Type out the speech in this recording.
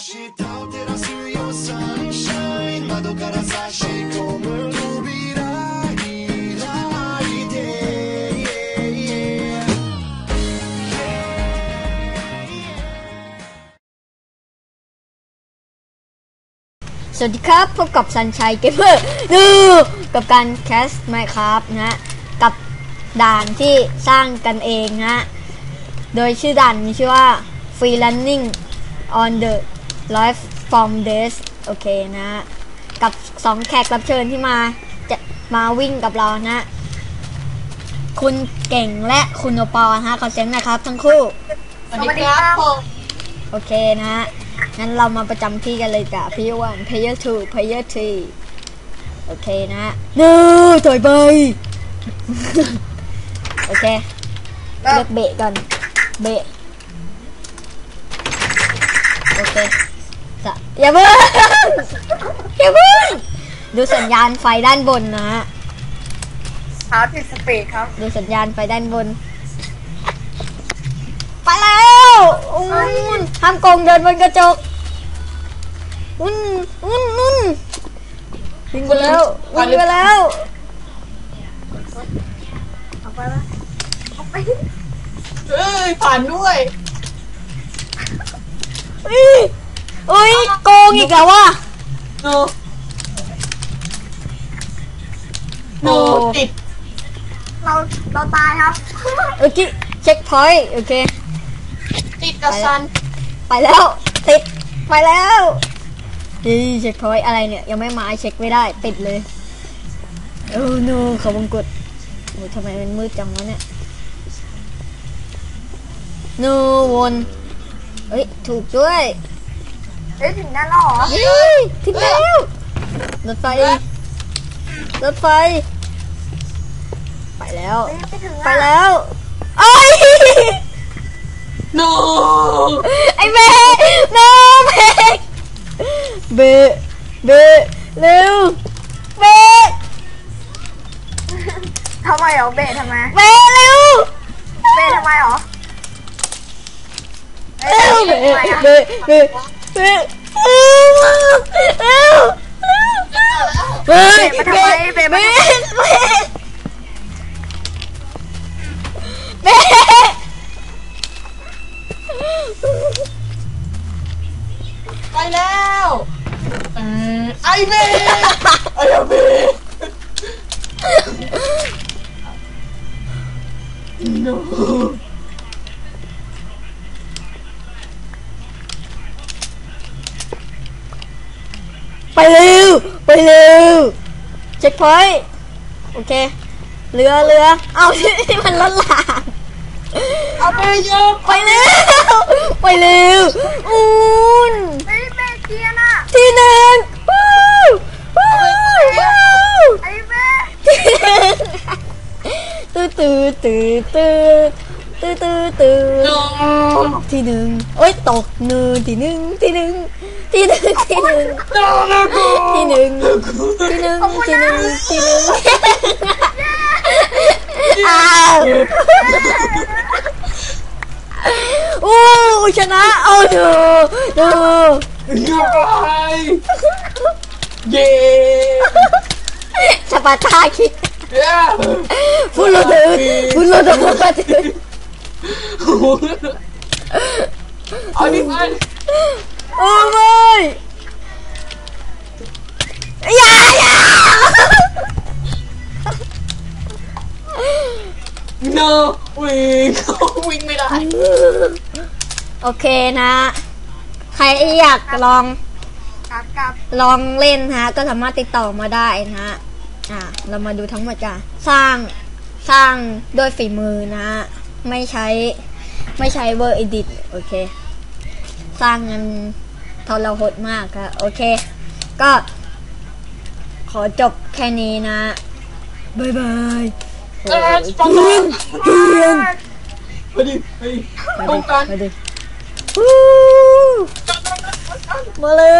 สวัสดีครับ พบกับซันชัยเกมเมอร์ดูกับการแคสไมครับนะฮะกับด่านที่สร้างกันเองนะฮะโดยชื่อด่านมีชื่อว่า Free Running on the Life from Days โอเคนะฮะกับสองแขกรับเชิญที่มาจะมาวิ่งกับเรานะฮะคุณเก่งและคุณโอปอลนะฮะขอเสียงหนะครับ ทั้งคู่ สวัสดีครับผมโอเคนะฮะงั้นเรามาประจำที่กันเลยจ้ะ player one player two player three โอเคนะฮะเนื้อถอยไป โอเคเลือกเบะก่อนเบะโอเค จะอย่าเพิ่งอย่าเพิ่งดูสัญญาณไฟด้านบนนะฮะเท้าติดสปีดครับดูสัญญาณไฟด้านบน ไปแล้วอุ้นห้ามโกงเดินบนกระจกอุ้นอุ้นอุ้นวิ่งไปแล้ววิ่งไปแล้วเอาไปละเอาไปเอ้ยผ่านด้วย อุ้ยอุ้ยโกงอีกแล้วว่ะโนโนติด เราเราตายครับ เมื่อกี้เช็คพอยต์โอเค ติดกับซันไปแล้วติดไปแล้วดีเช็คพอยต์อะไรเนี่ย ยังไม่มาเช็คไม่ได้ติดเลยโอ้โนเขาวงกดโอ้ทำไมมันมืดจังวะเนี่ยโนวนเอ้ยถูกด้วย เฮ้ยถึงได้แล้วเหรอเฮ้ยถึงแล้วรถไฟรถไฟ ไปแล้วเฮ้ยไม่ถึงไปแล้วโอ้ยโนไอ้เบะโนเบะเบะเบะเร็วเบะทำไมเหรอเบะทำไมเบะเร็วเบะทำไมเหรอเฮ้ยเร็วทำไมอะเบะเบะ เบะเร็วเร็วเฮ้ยเบะเบะเบะเบะไปแล้วเออไอเบะไอเบะโน ไปเร็วเช็คพอยต์โอเคเรือเรือเอาที่มันลดหลางเอาไปเยอะไปเร็วไปเร็วอูนเฮ้ยเบะเกียร์น่ะที่หนึ่งวู้วู้วู้ไอเบะที่หนึ่งตื้อตื้อตื้อตื้อ ตื้อตื้อตื้อโนที่หนึ่งโอ้ยตกหนึ่งที่หนึ่งที่หนึ่งที่หนึ่งที่หนึ่งโนนะกูที่หนึ่งที่หนึ่งที่หนึ่งที่หนึ่งอ้าวโอ้ชนะเอาเถอะเถอะเกือบไปเย้สปาร์ตาคิดเย้ฟุลโล เดอร์ฟุลโลเดอร์มาถึงเอาดิไปโอ้ยอย่าอย่าโนวิ่งวิ่งไม่ได้ โอเคนะ ใครอยากลองกลับกลับลองเล่นฮะ ก็สามารถติดต่อมาได้นะฮะ อ่าเรามาดูทั้งหมดกันสร้าง สร้างด้วยฝีมือนะฮะ ไม่ใช้ไม่ใช้เวอร์ edit โอเค สร้างเงินทรหดมากครับโอเค ก็ ขอจบแค่นี้นะบ๊ายบายโอ้เอยอสปอนเซอร์เรียนไปดิไปดิตรงกันมาดิวู้มาเร็ว